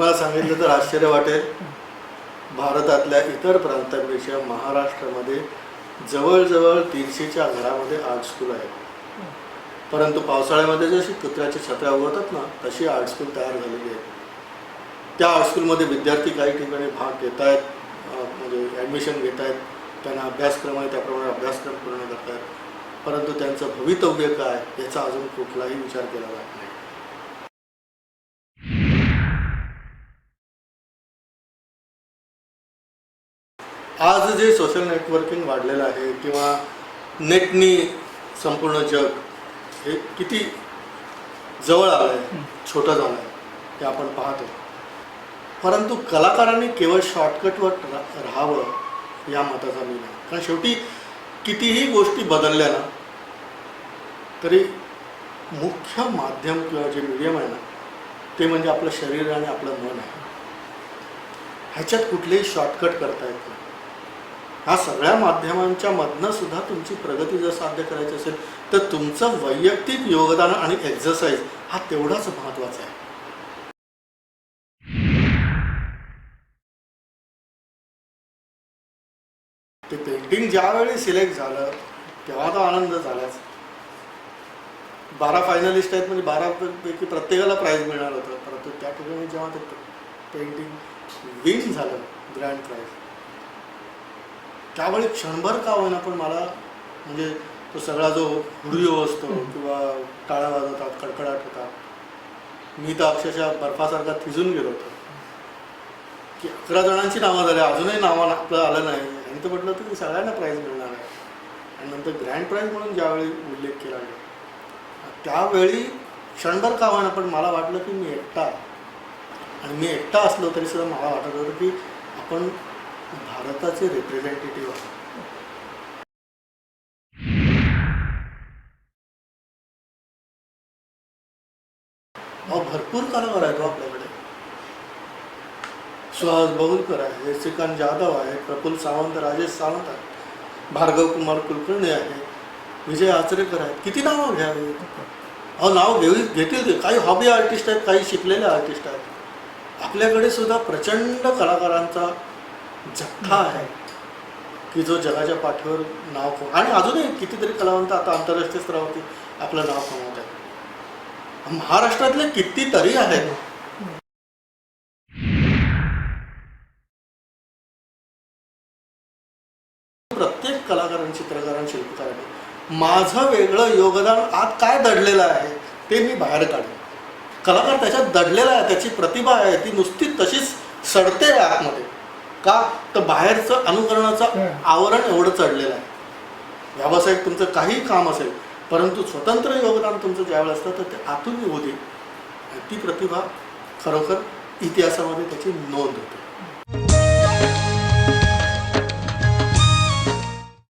मला सांगितलं तर आश्चर्य वाटेल. भारतातल्या इतर प्रांतांपेक्षा महाराष्ट्रामध्ये जवळजवळ तीनशेच्या घरामध्ये आर्ट स्कूल आहे परंतु पावसाळ्यामध्ये जशी कुत्र्याच्या छत्र्या उगवतात ना तशी आर्ट स्कूल तयार झालेली आहे त्या आर्ट स्कूलमध्ये विद्यार्थी काही ठिकाणी भाग घेत आहेत म्हणजे ॲडमिशन घेत आहेत. त्यांना अभ्यासक्रम आहे त्याप्रमाणे अभ्यासक्रम पूर्ण करत आहेत. परंतु त्यांचं भवितव्य काय याचा अजून कुठलाही विचार केला जात नाही. आज जे सोशल नेटवर्किंग वाढलेलं आहे किंवा नेटनी संपूर्ण जग हे किती जवळ आलं आहे छोटं झालं आहे ते आपण पाहतो. परंतु कलाकारांनी केवळ शॉर्टकटवर रा राहावं या मताचा मी नाही. कारण शेवटी कितीही गोष्टी बदलल्या ना तरी मुख्य माध्यम किंवा जे मीडियम आहे ना ते म्हणजे आपलं शरीर आणि आपलं मन आहे. ह्याच्यात कुठलेही शॉर्टकट करता येत नाही. हा सगळ्या माध्यमांच्या मधनं सुद्धा तुमची प्रगती जर साध्य करायची असेल तर तुमचं वैयक्तिक योगदान आणि एक्झरसाइज हा तेवढाच महत्त्वाचा आहे. ते पेंटिंग ज्यावेळी सिलेक्ट झालं तेव्हा तर आनंद झालाच. बारा फायनलिस्ट आहेत म्हणजे बारा पैकी प्रत्येकाला प्राईज मिळणार होतं. परंतु त्या ठिकाणी जेव्हा ते पेंटिंग विन झालं ग्रँड प्राईज त्यावेळी क्षणभर का होईना पण मला म्हणजे तो सगळा जो हुडिओ असतो किंवा टाळ्या वाजवतात कडकडाट होतात मी तर अक्षरशः बर्फासारखा थिजून गेलो होतो. की अकरा जणांची नावं झाली अजूनही नावं आपलं आलं नाही. आणि तर म्हटलं होतं की सगळ्यांना प्राईज मिळणार आहे. आणि नंतर ग्रँड प्राईज म्हणून ज्यावेळी उल्लेख केला गेला. त्यावेळी क्षणभर का होईना पण मला वाटलं की मी एकटा. आणि मी एकटा असलो तरी सुद्धा मला वाटत होतं की आपण भारताचे रिप्रेझेंटेटिव्ह आहोत भरपूर कलाकार आहेत हो आपल्याकडे. सुहास बहुलकर आहे श्रीकांत जाधव आहे प्रफुल सावंत राजेश सावंत आहे भार्गव कुमार कुलकर्णी आहे विजय आचरेकर आहेत. किती नावं घ्यावी? अहो नाव घेऊ घेतील ते. काही हॉबी आर्टिस्ट आहेत काही शिकलेले आर्टिस्ट आहेत. आपल्याकडे सुद्धा प्रचंड कलाकारांचा झटका आहे. की जो जगाच्या पाठीवर नाव कम आणि अजूनही कितीतरी कलावंत आता आंतरराष्ट्रीय स्तरावरती आपलं नाव कमवत आहेत. महाराष्ट्रातले कितीतरी आहेत. प्रत्येक कलाकारांनी चित्रकारांनी शिल्पकारांनी माझं वेगळं योगदान आत काय दडलेलं आहे ते मी बाहेर काढेन. कलाकार त्याच्यात दडलेला आहे त्याची प्रतिभा आहे ती नुसती तशीच सडते आहे आतमध्ये. का? तर बाहेरचं अनुकरणाचं आवरण एवढं चढलेलं आहे. व्यावसायिक तुमचं काही काम असेल परंतु स्वतंत्र योगदान तुमचं ज्यावेळेस असतं तर ते आतून येऊ दे. ती प्रतिभा खरोखर इतिहासामध्ये त्याची नोंद होते.